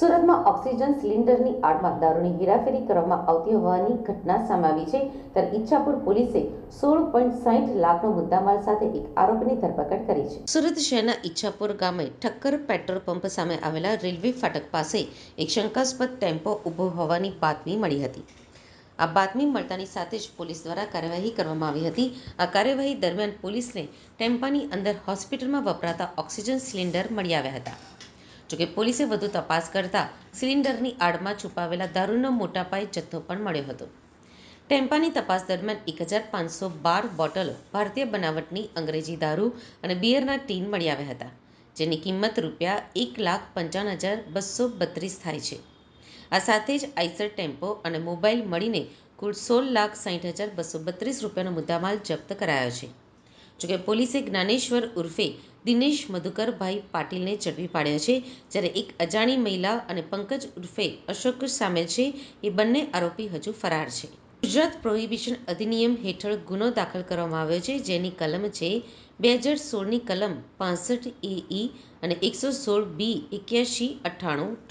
સુરતમાં ઓક્સિજન સિલિન્ડરની આડમાં દારૂની હેરાફેરી કરવામાં આવતી હોવાની ઘટના સામે આવી છે. ત્યારે ઈચ્છાપુર પોલીસે સોળ પોઈન્ટ સાહીઠ લાખનો મુદ્દામાલ સાથે એક આરોપીની ધરપકડ કરી છે. સુરત શહેરના ઈચ્છાપુર ગામે ઠક્કર પેટ્રોલ પંપ સામે આવેલા રેલવે ફાટક પાસે એક શંકાસ્પદ ટેમ્પો ઊભો હોવાની બાતમી મળી હતી. આ બાતમી મળતાની સાથે જ પોલીસ દ્વારા કાર્યવાહી કરવામાં આવી હતી. આ કાર્યવાહી દરમિયાન પોલીસને ટેમ્પાની અંદર હોસ્પિટલમાં વપરાતા ઓક્સિજન સિલિન્ડર મળી આવ્યા હતા. જોકે પોલીસે વધુ તપાસ કરતા સિલિન્ડરની આડમાં છુપાવેલા દારૂનો મોટા પાયે જથ્થો પણ મળ્યો હતો. ટેમ્પાની તપાસ દરમિયાન એક હજાર પાંચસો બાર બોટલો ભારતીય બનાવટની અંગ્રેજી દારૂ અને બિયરના ટીન મળી આવ્યા હતા, જેની કિંમત રૂપિયા એક લાખ પંચાવન હજાર બસો બત્રીસ થાય છે. આ સાથે જ આઈસર ટેમ્પો અને મોબાઈલ મળીને કુલ સોળ લાખ સાહીઠ હજાર બસો બત્રીસ રૂપિયાનો મુદ્દામાલ જપ્ત કરાયો છે. જોકે પોલીસે જ્ઞાનેશ્વર ઉર્ફે દિનેશ મધુકરભાઈ પાટીલને ઝડપી પાડ્યો છે, જ્યારે એક અજાણી મહિલા અને પંકજ ઉર્ફે અશોક સામેલ છે, એ બંને આરોપી હજુ ફરાર છે. ગુજરાત પ્રોહિબિશન અધિનિયમ હેઠળ ગુનો દાખલ કરવામાં આવ્યો છે, જેની કલમ છે બે હજાર સોળની કલમ પાસઠ એ અને એકસો સોળ બી એક્યાસી અઠ્ઠાણું